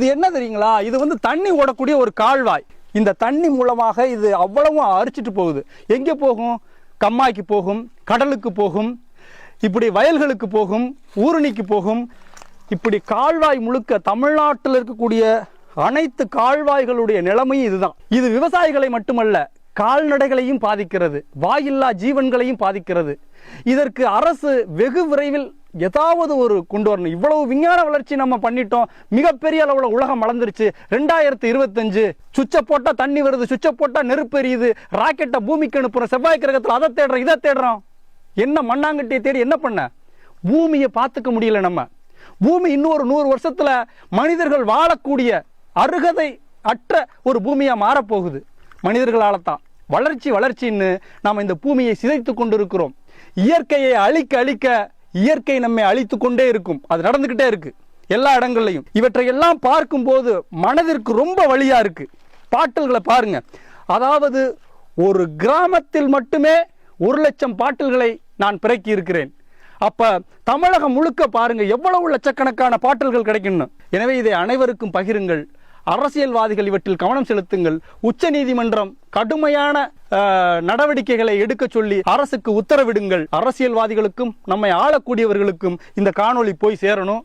இது என்ன தெரியுங்களா? இது வந்து தண்ணி ஓடக்கூடிய ஒரு கால்வாய். இந்த தண்ணி மூலமாக இது அவ்வளவும் அரிச்சிட்டு போகுது. எங்கே போகும்? கம்மாய்க்கு போகும் கடலுக்கு போகும் இப்படி வயல்களுக்கு போகும் ஊரணிக்கு போகும். இப்படி கால்வாய் முழுக்க தமிழ்நாட்டில் இருக்கக்கூடிய அனைத்து கால்வாய்களுடைய நிலைமையும் இதுதான். இது விவசாயிகளை மட்டுமல்ல கால்நடைகளையும் பாதிக்கிறது வாயில்லா ஜீவன்களையும் பாதிக்கிறது. இதற்கு அரசு வெகு விரைவில் ஏதாவது ஒரு கொண்டு வரணும். இவ்வளவு விஞ்ஞான வளர்ச்சி நம்ம பண்ணிட்டோம். மிகப்பெரிய அளவில் உலகம் வளர்ந்துருச்சு. ரெண்டாயிரத்தி இருபத்தஞ்சு சுவிட்ச போட்டா தண்ணி வருது சுவிட்ச போட்டா நெருப்பு எரியுது ராக்கெட்டை பூமிக்கு அனுப்புறோம் செவ்வாய் கிரகத்தில் அதை தேடுறோம் இதை தேடுறோம். என்ன மண்ணாங்கட்டியை தேடி என்ன பண்ண? பூமியை பார்த்துக்க முடியல நம்ம. பூமி இன்னொரு நூறு வருஷத்துல மனிதர்கள் வாழக்கூடிய அருகதை அற்ற ஒரு பூமியா மாறப்போகுது. மனிதர்களால தான் வளர்ச்சி வளர்ச்சின்னு நாம் இந்த பூமியை சிதைத்து கொண்டிருக்கிறோம். இயற்கையை அழிக்க அழிக்க இயற்கை நம்மை அழித்து கொண்டே இருக்கும். அது நடந்துக்கிட்டே இருக்கு. எல்லா இடங்கள்லையும். இவற்றை எல்லாம் பார்க்கும்போது மனதிற்கு ரொம்ப வழியா இருக்கு. பாட்டல்களை பாருங்க. அதாவது ஒரு கிராமத்தில் மட்டுமே ஒரு லட்சம் பாட்டல்களை நான் பிறக்கி இருக்கிறேன். அப்ப தமிழகம் முழுக்க பாருங்க எவ்வளவு லட்சக்கணக்கான பாட்டல்கள் கிடைக்கணும். எனவே இதை அனைவருக்கும் பகிருங்கள். அரசியல்வாதிகள் இவற்றில் கவனம் செலுத்துங்கள். உச்ச நீதிமன்றம் கடுமையான நடவடிக்கைகளை எடுக்க சொல்லி அரசுக்கு உத்தரவிடுங்கள். அரசியல்வாதிகளுக்கும் நம்மை ஆளக்கூடியவர்களுக்கும் இந்த காணொளி போய் சேரணும்.